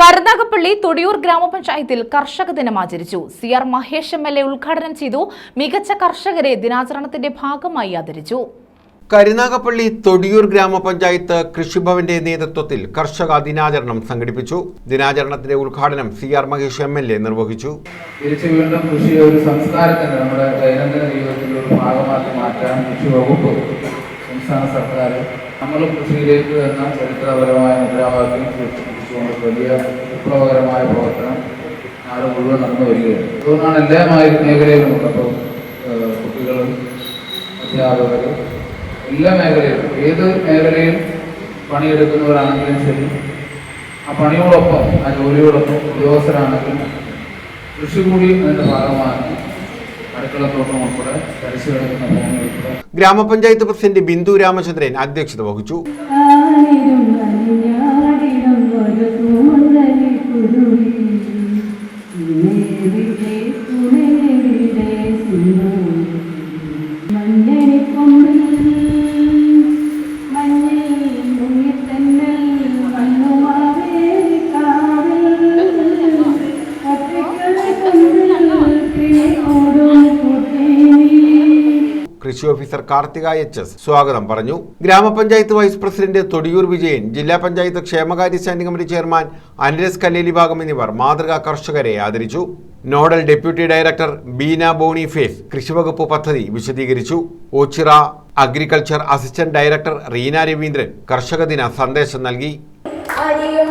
കരുനാഗപ്പള്ളി തൊടിയൂർ ഗ്രാമപഞ്ചായത്തിൽ കർഷക ദിനം ആചരിച്ചു. C R Mahesh M L A ഉദ്ഘാടനം ചെയ്തു. മികച്ച കർഷകരെ ദിനാചരണത്തിന്റെ ഭാഗമായി ആദരിച്ചു. കരുനാഗപ്പള്ളി തൊടിയൂർ ഗ്രാമപഞ്ചായത്ത് കൃഷിഭവന്റെ നേതൃത്വത്തിൽ കർഷക ദിനാചരണം സംഘടിപ്പിച്ചു. ദിനാചരണത്തിന്റെ ഉദ്ഘാടനം C R Mahesh M L A നിർവഹിച്ചു. തിരിച്ച് വീണ്ടും കൃഷി ഒരു സംസ്കാരത്തിന് നമ്മുടെ ദൈനംദിന ജീവിതത്തിൽ ഒരു ഭാഗമാക്കി മാറ്റാൻ കൃഷി വകുപ്പ് സംസ്ഥാന സർക്കാർ നമ്മളും കൃഷിയിലേക്ക് എന്ന ചരിത്രപരമായ മുദ്രാവാക്യം സൃഷ്ടിച്ചുകൊണ്ട് വലിയ വിപ്ലവകരമായ പ്രവർത്തനം നാട് മുഴുവൻ നടന്നു വരികയാണ്. അതുകൊണ്ടാണ് എല്ലാ മേഖലയിലും ഇപ്പോൾ കുട്ടികളും അധ്യാപകരും എല്ലാ മേഖലയിലും ഏത് മേഖലയിൽ പണിയെടുക്കുന്നവരാണെങ്കിലും ശരി ആ പണിയോടൊപ്പം ആ ജോലിയോടൊപ്പം ഉദ്യോഗസ്ഥരാണെങ്കിലും കൃഷി കൂടി അതിന്റെ ഉൾപ്പെടെ ഗ്രാമപഞ്ചായത്ത് പ്രസിഡന്റ് ബിന്ദു രാമചന്ദ്രൻ അധ്യക്ഷത വഹിച്ചു. കൃഷി ഓഫീസർ കാർത്തിക എച്ച് എസ് സ്വാഗതം പറഞ്ഞു. ഗ്രാമപഞ്ചായത്ത് വൈസ് പ്രസിഡന്റ് തൊടിയൂർ വിജയൻ ജില്ലാ പഞ്ചായത്ത് ക്ഷേമകാര്യ standing committee chairman Aniras Kalleli ഭാഗം എന്നിവർ മാതൃകാ കർഷകരെ ആദരിച്ചു. Nodal deputy director Beena Boniface കൃഷിവകുപ്പ് പദ്ധതി വിശദീകരിച്ചു. Oachira agriculture assistant director Reena Raveendran കർഷക ദിന സന്ദേശം നൽകി. അടിയും